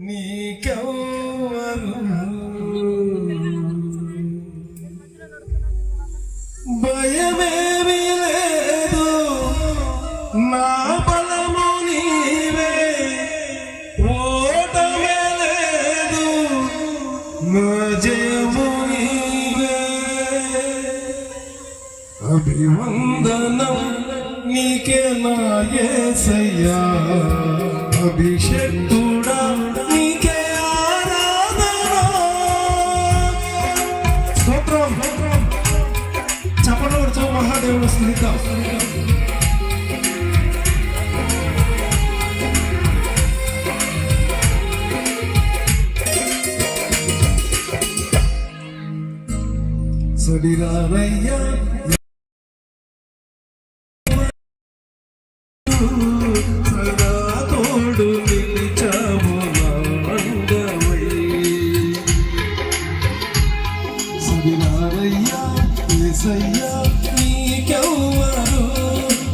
నీకెవరు భయమేమీ లేదు. నా బలము నీవే. ఓటమే లేదు. నా అభివందనం నీకే నా అభిషక్తు సుడిరావయ్యా నీకెవ్వరు?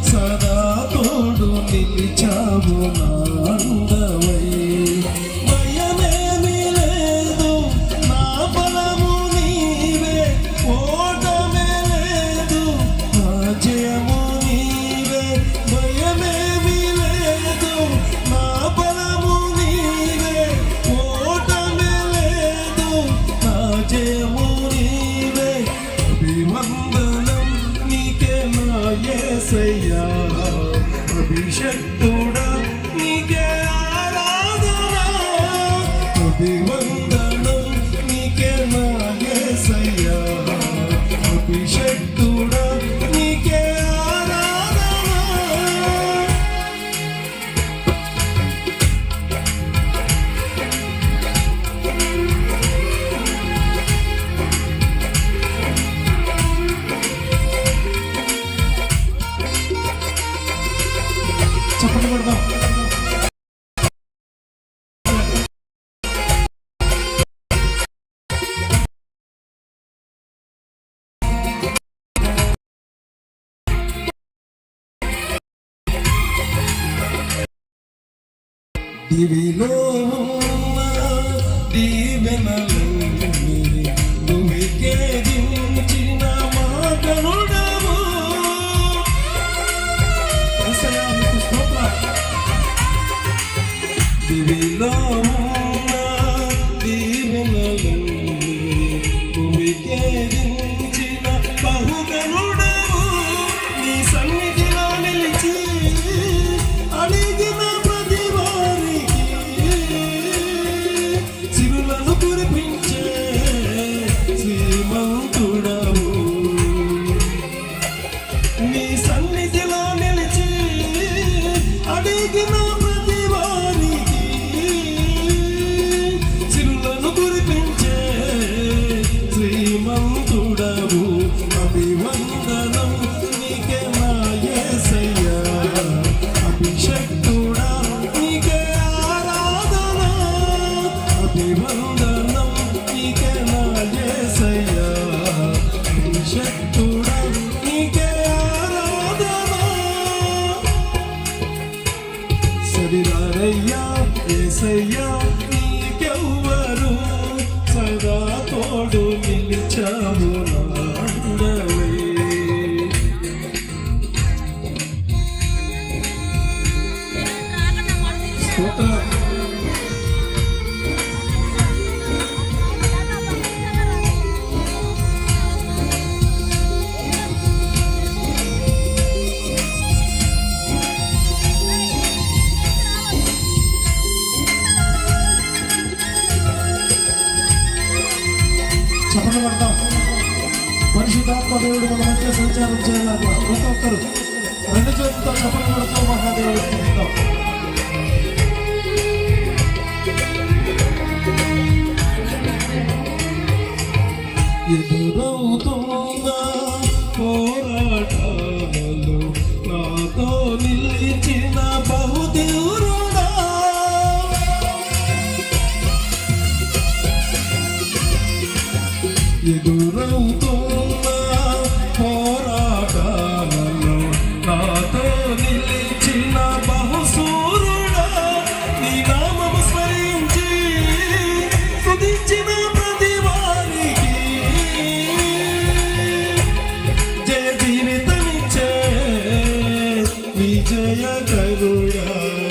సదా తోడు నిలిచావు నా ఏసయ్యా అభిషక్తు দিবিলো দিবে না Baby, love. దేవుడు మన మధ్య సంచారం చేయాలన్నా ప్రతి ఒక్కరు రెండు చేతులతో చప్పలు కొడుతూ మహాదేవుడు కరుణా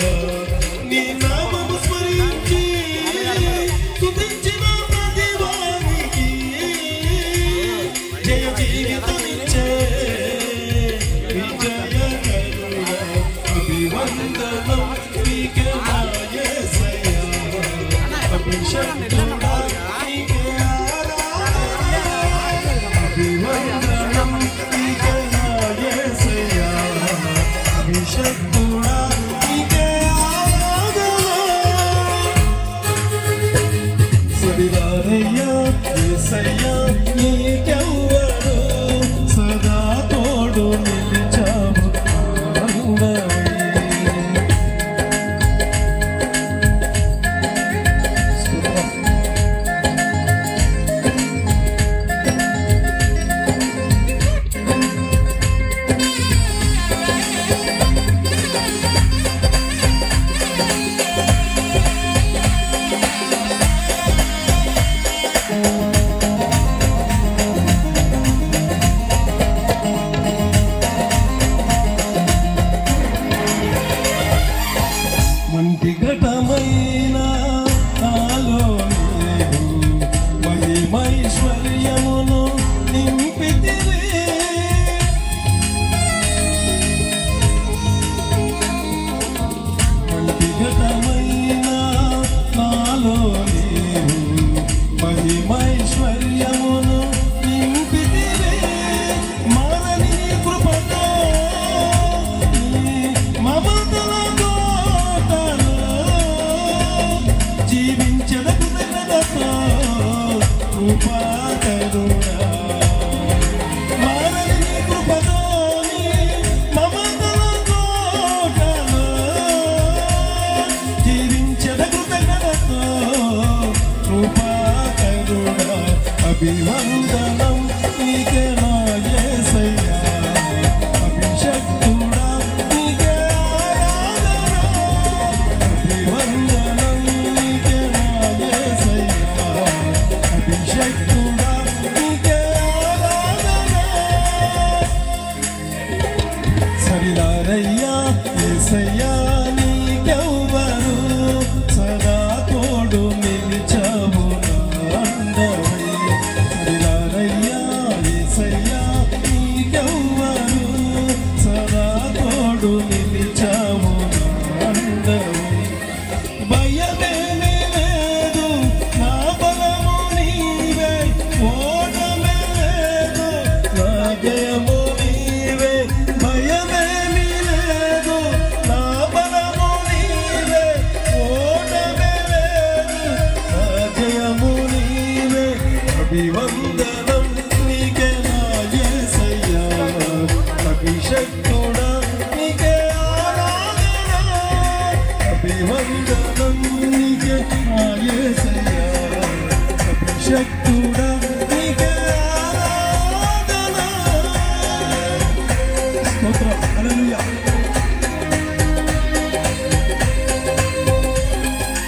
பதிவாரையா இசையா நீ கௌ ఘటమైన నాలో మహిమైశ్వర్యం నారయ్యా ఏసయ్యా. శక్తు